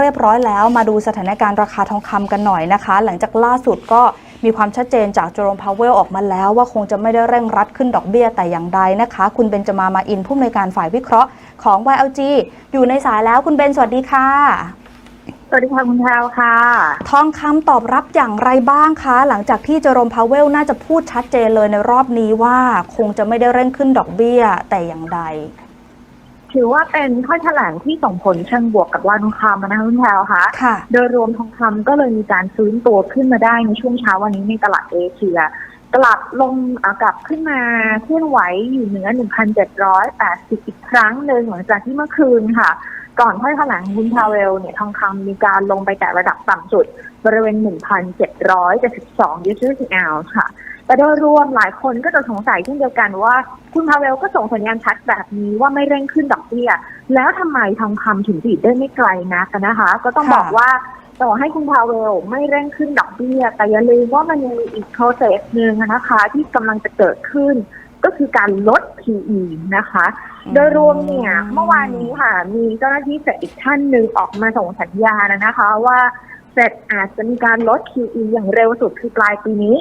เรียบร้อยแล้วมาดูสถานการณ์ราคาทองคำกันหน่อยนะคะ หลังจากล่าสุดก็มีความชัดเจนจากโจโรมพาวเวลออกมาแล้ว ว่าคงจะไม่ได้เร่งรัดขึ้นดอกเบี้ยแต่อย่างใดนะคะ คุณเบนจมามาอินผู้อำนวยการฝ่ายวิเคราะห์ของ YLG อยู่ในสายแล้วคุณเบนสวัสดีค่ะ สวัสดีค่ะคุณแพรวค่ะ ทองคำตอบรับอย่างไรบ้างคะ หลังจากที่เจอโรมพาวเวลน่าจะพูดชัดเจนเลยในรอบนี้ว่า คงจะไม่ได้เร่งขึ้นดอกเบี้ยแต่อย่างใด ถือว่าเป็นข้อแถลงที่ส่งผลเชิงบวกกับวันทองคำนะคะคุณแพรวค่ะค่ะ โดยรวมทองคำก็เลยมีการฟื้นตัวขึ้นมาได้ในช่วงเช้าวันนี้ในตลาดเอเชียกลับลงอ่ากลับขึ้นมาเคลื่อนไหวอยู่เหนือ 1,780 อีกครั้งหนึ่งหลังจากที่เมื่อคืนค่ะ ก่อนค่อยแถลงคุณพาเวลเนี่ยทองคำมีการลงไปแตะระดับต่ำสุด บริเวณ 1,772ยูโรต่อออนซ์ค่ะ แต่โดยรวมหลายคนก็จะสงสัยเช่นเดียวกันว่า คุณพาเวลก็ส่งสัญญาณชัดแบบนี้ว่าไม่เร่งขึ้นดอกเบี้ย แล้วทำไมทองคำถึงดีดได้ไม่ไกลนักนะคะ ก็ต้องค่ะบอกว่าต่อให้คุณพาเวลไม่เร่งขึ้นดอกเบี้ย แต่อย่าลืมว่ามันยังมีอีก process หนึ่งนะคะ ที่กำลังจะเกิดขึ้น ก็คือการลด QE นะคะ โดยรวมเนี่ยเมื่อวานนี้ค่ะ มีเจ้าหน้าที่เฟดอีกท่านหนึ่งออกมาส่งสัญญาณนะคะว่าเฟดอาจจะมีการลด QE อย่างเร็วสุดคือปลายปีนี้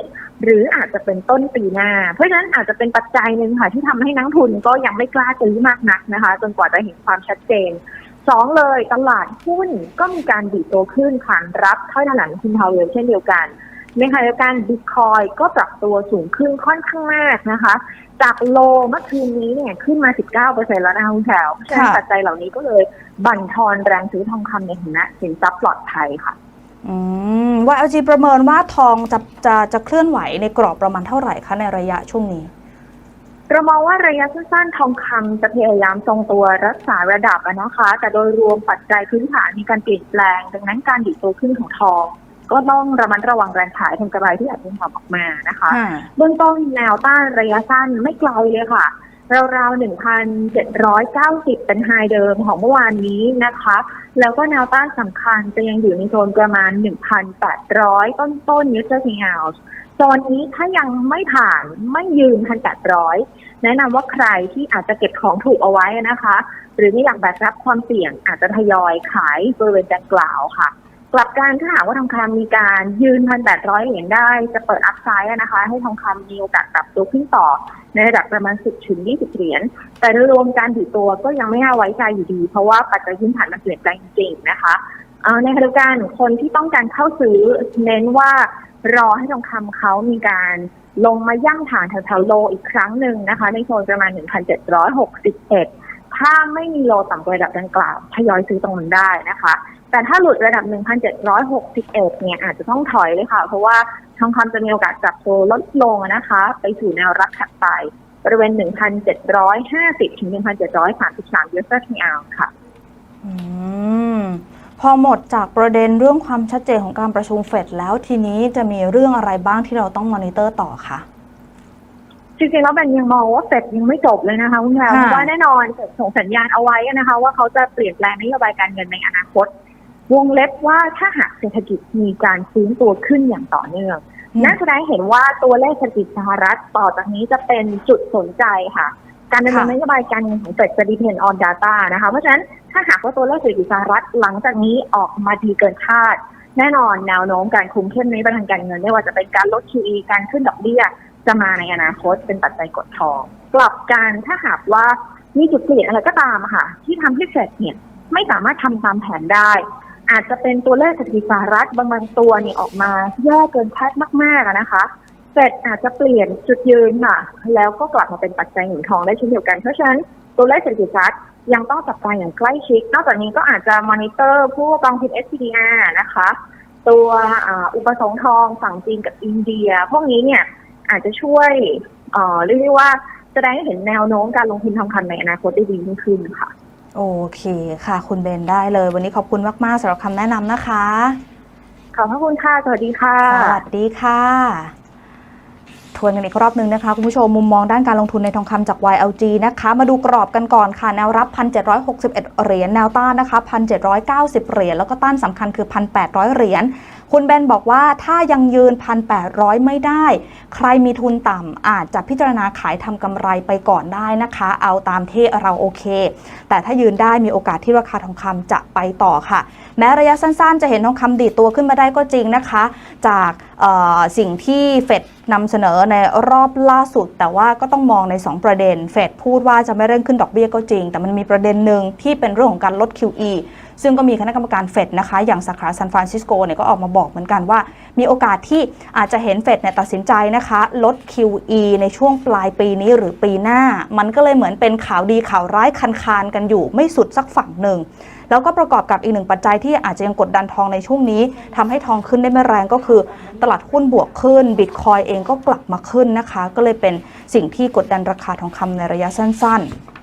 หรืออาจจะเป็นต้นปีหน้า เพราะฉะนั้นอาจจะเป็นปัจจัยหนึ่งค่ะที่ทำให้นักทุนก็ยังไม่กล้าซื้อมากนักนะคะ จนกว่าจะเห็นความชัดเจนสองเลยตลาดหุ้นก็มีการดีดตัวขึ้นขานรับถ้อยแถลงคุณพาวเวลเช่นเดียวกันในขณะเดียวกันบิตคอยก็ปรับตัวสูงขึ้นค่อนข้างมากนะคะ จากโลเมื่อคืนนี้เนี่ยขึ้นมา 19%แล้วนะคะคุณแถวเพราะฉะนั้นค่ะปัจจัยเหล่านี้ก็เลยบั่นทอนแรงซื้อทองคำในฐานะสินทรัพย์ปลอดภัยค่ะ อืม YLG ประเมินว่าทองจะจะจะเคลื่อนไหวในกรอบประมาณเท่าไหร่คะในระยะช่วงนี้ เรามองว่าระยะสั้นๆทองคำจะพยายามทรงตัวรักษาระดับอะนะคะ แต่โดยรวมปัจจัยพื้นฐานมีการเปลี่ยนแปลง ดังนั้นการดิดตัวขึ้นของทอง ก็ต้องระมัดระวังแรงขายทางกำไรที่อาจจะถอนออกมานะคะ เบื้องต้นแนวต้านระยะสั้นไม่ไกลเลยค่ะ ราวๆ 1,790 เป็นไฮเดิมของเมื่อวานนี้นะคะ แล้วก็แนวต้านสำคัญจะยังอยู่ในโซนประมาณ 1,800 ต้นๆ User s i g n a l โซนนี้ถ้ายังไม่ผ่านไม่ยืน 1,800 แนะนำว่าใครที่อาจจะเก็บของถูกเอาไว้นะคะ หรือไม่อยากแบกรับความเสี่ยงอาจจะทยอยขายบริเวณดังกล่าวค่ะ กลับกันถ้าหากว่าทองคำมีการยืน1,800เหรียญได้จะเปิดอัพไซด์นะคะ ให้ทองคำมีโอกาสปรับตัวขึ้นต่อ ในระดับประมาณ 10 ถึง 20 เหรียญแต่โดยรวมการถือตัวก็ยังไม่น่าไว้ใจอยู่ดี เพราะว่าปัจจัยพื้นฐานมันเปลี่ยนแปลงจริงๆนะคะในขณะเดียวกันคนที่ต้องการเข้าซื้อเน้นว่ารอให้ทองคำเขามีการลงมาย่ำฐานแถวๆโลอีกครั้งหนึ่งนะคะ ในโซนประมาณ 1,761 ถ้าไม่มีโลต่ำกว่าระดับดังกล่าวทยอยซื้อตรงนั้นได้นะคะ แต่ถ้าหลุดระดับ 1,761 เนี่ยอาจจะต้องถอยเลยค่ะ เพราะว่าทองคำจะมีโอกาสจับตัวลดลงนะคะ ไปสู่แนวรับถัดไปบริเวณ 1,750 ถึง 1,733ยูเซอร์ทีอาค่ะ อืม พอหมดจากประเด็นเรื่องความชัดเจนของการประชุมเฟดแล้วทีนี้จะมีเรื่องอะไรบ้างที่เราต้องมอนิเตอร์ต่อคะ จริงๆแล้วแบนยังมองว่าเฟดยังไม่จบเลยนะคะคุณแพรวค่ะเพราะว่าแน่นอนเฟดส่งสัญญาณเอาไว้นะคะ ว่าเขาจะเปลี่ยนแปลงนโยบายการเงินในอนาคต วงเล็บว่าถ้าหากเศรษฐกิจมีการฟื้นตัวขึ้นอย่างต่อเนื่องน่าแสดงให้เห็นว่าตัวเลขเศรษฐกิจสหรัฐต่อจากนี้จะเป็นจุดสนใจค่ะ การดำเนินค่ะนโยบายการเงินของเฟดจะ depend on data นะคะเพราะฉะนั้นถ้าหากว่าตัวเลขเศรษฐกิจสหรัฐหลังจากนี้ออกมาดีเกินคาดแน่นอนแนวโน้มการคุมเข้มในประทางการเงินไม่ว่าจะเป็นการลด QE การขึ้นดอกเบี้ย จะมาในอนาคตเป็นปัจจัยกดทอง กลับกันถ้าหากว่ามีจุดเปลี่ยนอะไรก็ตามอะค่ะ ที่ทำให้เฟดเนี่ยไม่สามารถทำตามแผนได้ อาจจะเป็นตัวเลขเศรษฐกิจสหรัฐบางบางตัวเนี่ยออกมาแย่เกินคาดมากๆนะคะเฟดอาจจะเปลี่ยนจุดยืนค่ะ แล้วก็กลับมาเป็นปัจจัยหนุนทองได้เช่นเดียวกันเพราะฉะนั้นตัวเลขเศรษฐกิจสหรัฐยังต้องจับตาอย่างใกล้ชิด นอกจากนี้ก็อาจจะมอนิเตอร์พวกกองทุน SPDR นะคะ ตัวอุปสงค์ทองฝั่งจีนกับอินเดีย พวกนี้เนี่ย อาจจะช่วยเอ่อเรียกได้ว่าแสดงให้เห็นแนวโน้มการลงทุนทองคำในอนาคตได้ดียิ่งขึ้นค่ะ โอเคค่ะ คุณเบนได้เลย วันนี้ขอบคุณมากๆสำหรับคำแนะนำนะคะ ขอบพระคุณค่ะ สวัสดีค่ะ สวัสดีค่ะทวนกันอีกรอบหนึ่งนะคะ คุณผู้ชมมุมมองด้านการลงทุนในทองคำจาก YLG นะคะ มาดูกรอบกันก่อนค่ะ แนวรับ 1,761 เหรียญแนวต้านนะคะ 1,790 เหรียญแล้วก็ต้านสำคัญคือ 1,800 เหรียญ คุณเบนบอกว่าถ้ายังยืน 1,800 ไม่ได้ ใครมีทุนต่ำอาจจะพิจารณาขายทำกำไรไปก่อนได้นะคะ เอาตามที่เราโอเค แต่ถ้ายืนได้มีโอกาสที่ราคาทองคำจะไปต่อค่ะ แม้ระยะสั้นๆ จะเห็นทองคำดีดตัวขึ้นมาได้ก็จริงนะคะ จากสิ่งที่เฟดนำเสนอในรอบล่าสุด แต่ว่าก็ต้องมองใน 2 ประเด็น เฟดพูดว่าจะไม่เร่งขึ้นดอกเบี้ยก็จริง แต่มันมีประเด็นหนึ่งที่เป็นเรื่องของการลด QE ซึ่งก็มีคณะกรรมการเฟดนะคะ อย่างสาขาซานฟรานซิสโกเนี่ยก็ออกมาบอกเหมือนกันว่า มีโอกาสที่อาจจะเห็นเฟดเนี่ยตัดสินใจนะคะ ลด QE ในช่วงปลายปีนี้หรือปีหน้า มันก็เลยเหมือนเป็นข่าวดีข่าวร้ายคันคานๆกันอยู่ ไม่สุดสักฝั่งหนึ่งแล้วก็ประกอบกับอีกหนึ่งปัจจัยที่อาจจะยังกดดันทองในช่วงนี้ทำให้ทองขึ้นได้ไม่แรงก็คือ ตลาดหุ้นบวกขึ้นบิตคอยเองก็กลับมาขึ้นนะคะ ก็เลยเป็นสิ่งที่กดดันราคาทองคำในระยะสั้น ๆ